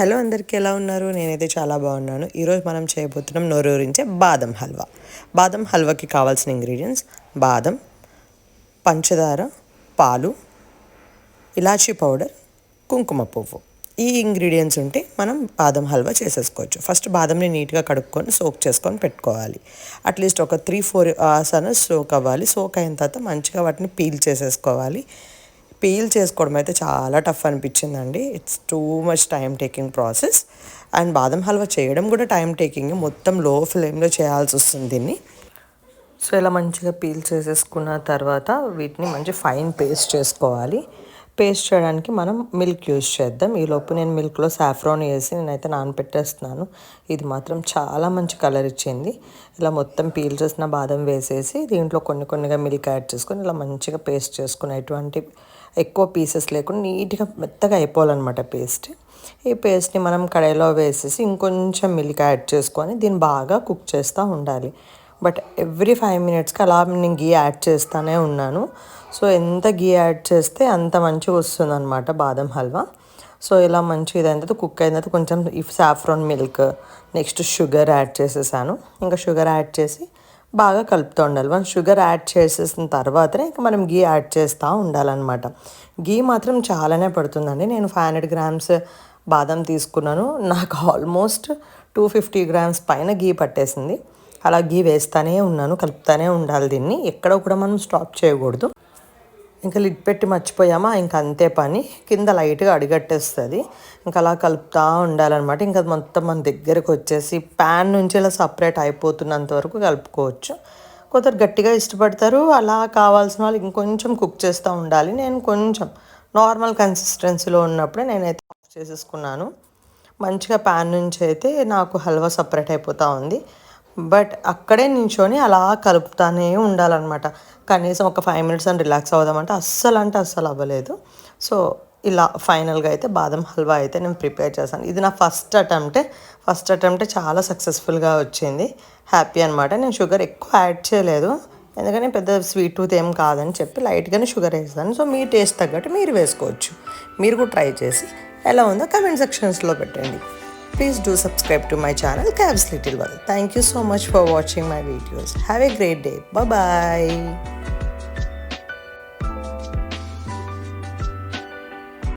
Hello అందరికీ ఎలా ఉన్నారు? నేనైతే చాలా బాగున్నాను. ఈరోజు మనం చేయబోతున్నాం నోరూరించే బాదం హల్వా. బాదం హల్వాకి కావాల్సిన ఇంగ్రీడియంట్స్ బాదం పంచదార పాలు ఇలాచీ పౌడర్ కుంకుమ పువ్వు. ఈ ఇంగ్రీడియంట్స్ ఉంటే మనం బాదం హల్వా చేసేసుకోవచ్చు. ఫస్ట్ బాదంని నీట్గా కడుక్కొని సోక్ చేసుకొని పెట్టుకోవాలి. అట్లీస్ట్ ఒక త్రీ ఫోర్ అవర్స్ అని సోక్ అవ్వాలి. సోక్ అయిన తర్వాత మంచిగా వాటిని పీల్ చేసేసుకోవాలి. పీల్ చేసుకోవడం అయితే చాలా టఫ్ అనిపించిందండి. It's too much time taking process and badam halwa చేయడం కూడా టైం టేకింగ్ మొత్తం లో ఫ్లేమ్లో చేయాల్సి వస్తుంది దీన్ని. సో ఇలా మంచిగా పీల్ చేసేసుకున్న తర్వాత వీటిని మంచి ఫైన్ పేస్ట్ చేసుకోవాలి. పేస్ట్ చేయడానికి మనం మిల్క్ యూజ్ చేద్దాం. ఈలోపు నేను మిల్క్లో సాఫ్రాన్ వేసి నేనైతే నానపెట్టేస్తున్నాను. ఇది మాత్రం చాలా మంచి కలర్ ఇచ్చింది. ఇలా మొత్తం పీల్ చేసిన బాదం వేసేసి దీంట్లో కొన్ని కొన్నిగా మిల్క్ యాడ్ చేసుకొని ఇలా మంచిగా పేస్ట్ చేసుకుని ఎటువంటి ఎక్కువ పీసెస్ లేకుండా నీట్గా మెత్తగా అయిపోవాలన్నమాట పేస్ట్. ఈ పేస్ట్ని మనం కడాయిలో వేసేసి ఇంకొంచెం మిల్క్ యాడ్ చేసుకొని దీన్ని బాగా కుక్ చేస్తూ ఉండాలి. బట్ ఎవ్రీ ఫైవ్ మినిట్స్కి అలా నేను గీ యాడ్ చేస్తూనే ఉన్నాను. సో ఎంత గీ యాడ్ చేస్తే అంత మంచిగా వస్తుంది అనమాట బాదం హల్వా. సో ఇలా మంచిగా ఇదైన తర్వాత కుక్ అయిన తర్వాత కొంచెం if saffron milk next sugar add చేసేసాను. ఇంకా షుగర్ యాడ్ చేసి బాగా కలుపుతూ ఉండాలి మనం షుగర్ యాడ్ చేసేసిన తర్వాతనే ఇంకా మనం గీ యాడ్ చేస్తూ ఉండాలన్నమాట. గీ మాత్రం చాలానే పడుతుందండి. నేను ఫైవ్ హండ్రెడ్ గ్రామ్స్ బాదం తీసుకున్నాను. నాకు ఆల్మోస్ట్ టూ ఫిఫ్టీ గ్రామ్స్ పైన గీ పట్టేసింది. అలా గీ వేస్తూనే ఉన్నాను కలుపుతూనే ఉండాలి దీన్ని. ఎక్కడ కూడా మనం స్టాప్ చేయకూడదు. ఇంకా లిడ్ పెట్టి మర్చిపోయామా? ఇంకా అంతే పని. కింద లైట్గా అడిగట్టేస్తుంది. ఇంకా అలా కలుపుతూ ఉండాలన్నమాట. ఇంకా మొత్తం మన దగ్గరకు వచ్చేసి ప్యాన్ నుంచి ఇలా సపరేట్ అయిపోతున్నంత వరకు కలుపుకోవచ్చు. కొందరు గట్టిగా ఇష్టపడతారు. అలా కావాల్సిన వాళ్ళు ఇంకొంచెం కుక్ చేస్తూ ఉండాలి. నేను కొంచెం నార్మల్ కన్సిస్టెన్సీలో ఉన్నప్పుడే నేనైతే ఆఫ్ చేసేసుకున్నాను. మంచిగా ప్యాన్ నుంచి అయితే నాకు హల్వా సపరేట్ అయిపోతూ ఉంది. బట్ అక్కడే నించొని అలా కలుపుతానే ఉండాలన్నమాట. కనీసం ఒక ఫైవ్ మినిట్స్ అని రిలాక్స్ అవుదామంటే అస్సలు అంటే అస్సలు అవ్వలేదు. సో ఇలా ఫైనల్గా అయితే బాదం హల్వా అయితే నేను ప్రిపేర్ చేశాను. ఇది నా ఫస్ట్ అటెంప్టే. ఫస్ట్ అటెంప్టే చాలా సక్సెస్ఫుల్గా వచ్చింది. హ్యాపీ అనమాట నేను షుగర్ ఎక్కువ యాడ్ చేయలేదు. ఎందుకని పెద్ద స్వీట్ టూత్ ఏం కాదని చెప్పి లైట్గానే షుగర్ వేస్తాను. సో మీ టేస్ట్ తగ్గట్టు మీరు వేసుకోవచ్చు. మీరు కూడా ట్రై చేసి ఎలా ఉందో కమెంట్ సెక్షన్స్లో పెట్టండి. Please do subscribe to my channel Cabs Little World. Thank you so much for watching my videos. Have a great day. Bye bye.